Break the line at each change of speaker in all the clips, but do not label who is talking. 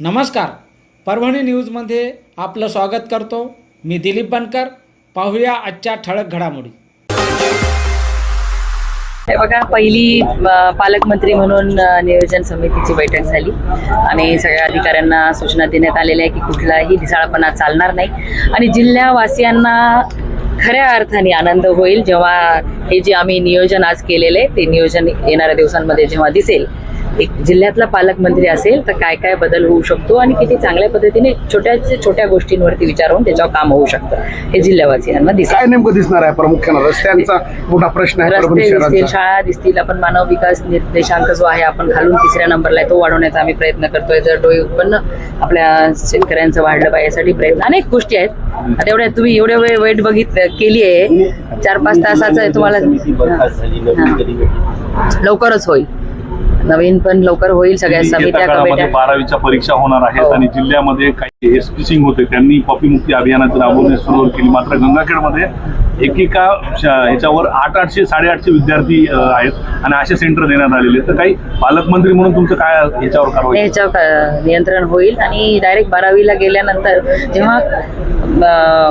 नमस्कार. परभणी न्यूजमध्ये आपलं स्वागत करतो. मी दिलीप बनकर. पाहूया आजच्या ठळक घडामोडी.
हे बघा पहिली पालकमंत्री म्हणून नियोजन समितीची बैठक झाली. आणि सगळ्या अधिकाऱ्यांना सूचना देण्यात आलेल्या आहे की कुठलाही ढिसाळपणा चालणार नाही. आणि जिल्ह्यावासियांना खऱ्या अर्थाने आनंद होईल. जेव्हा हे जे आम्ही नियोजन आज केलेले आहे ते नियोजन येणाऱ्या दिवसांमध्ये जेव्हा दिसेल एक जिल्ह्यातला पालकमंत्री असेल तर काय काय बदल होऊ शकतो आणि किती चांगल्या पद्धतीने छोट्या छोट्या गोष्टींवरती विचारून त्याच्यावर काम होऊ शकतं हे जिल्ह्यावासियांना दिसेल
काय नेमकं दिसणार आहे प्रामुख्यानं रस्त्यांचा मोठा प्रश्न आहे
रस्ते दिसतील शाळा दिसतील आपण मानव विकास निर्देशांक जो आहे आपण खालून तिसऱ्या नंबरला आहे तो वाढवण्याचा आम्ही प्रयत्न करतोय. जर डोळे उत्पन्न आपल्या शेतकऱ्यांचं वाढलं पाहिजे यासाठी प्रयत्न. अनेक गोष्टी आहेत. आता एवढ्या तुम्ही एवढ्या वेळ वेट बघित केली आहे. चार पाच तासाचं आहे तुम्हाला हा. लवकरच होईल. नवीन पण लवकर होईल सगळ्या
येत्या
समित्या कमिट्या
बारावीच्या परीक्षा होणार आहेत
हो.
आणि जिल्ह्यामध्ये काही एस पी सिंग होते त्यांनी कॉपी मुक्ती अभियानाची राबवण्यास सुरुवात केली मात्र गंगाखेडमध्ये एकेका ह्याच्यावर आठ आठशे साडेआठशे विद्यार्थी आहेत आणि असे सेंटर देण्यात आलेले. तर काही पालकमंत्री म्हणून तुमचं काय ह्याच्यावर कारवाई
याच्यावर का- नियंत्रण होईल आणि डायरेक्ट बारावीला गेल्यानंतर जेव्हा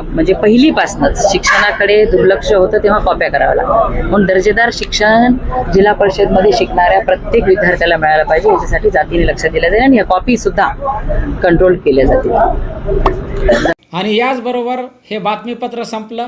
म्हणजे पहिलीपासूनच शिक्षणाकडे दुर्लक्ष होतं तेव्हा कॉप्या कराव्या लागतात म्हणून दर्जेदार शिक्षण जिल्हा परिषदमध्ये शिकणाऱ्या प्रत्येक विद्यार्थ्याला मिळालं पाहिजे याच्यासाठी जातीने लक्ष दिलं जाईल आणि ह्या कॉपी सुद्धा कंट्रोल केल्या जातील.
आणि याचबरोबर हे बातमीपत्र संपलं.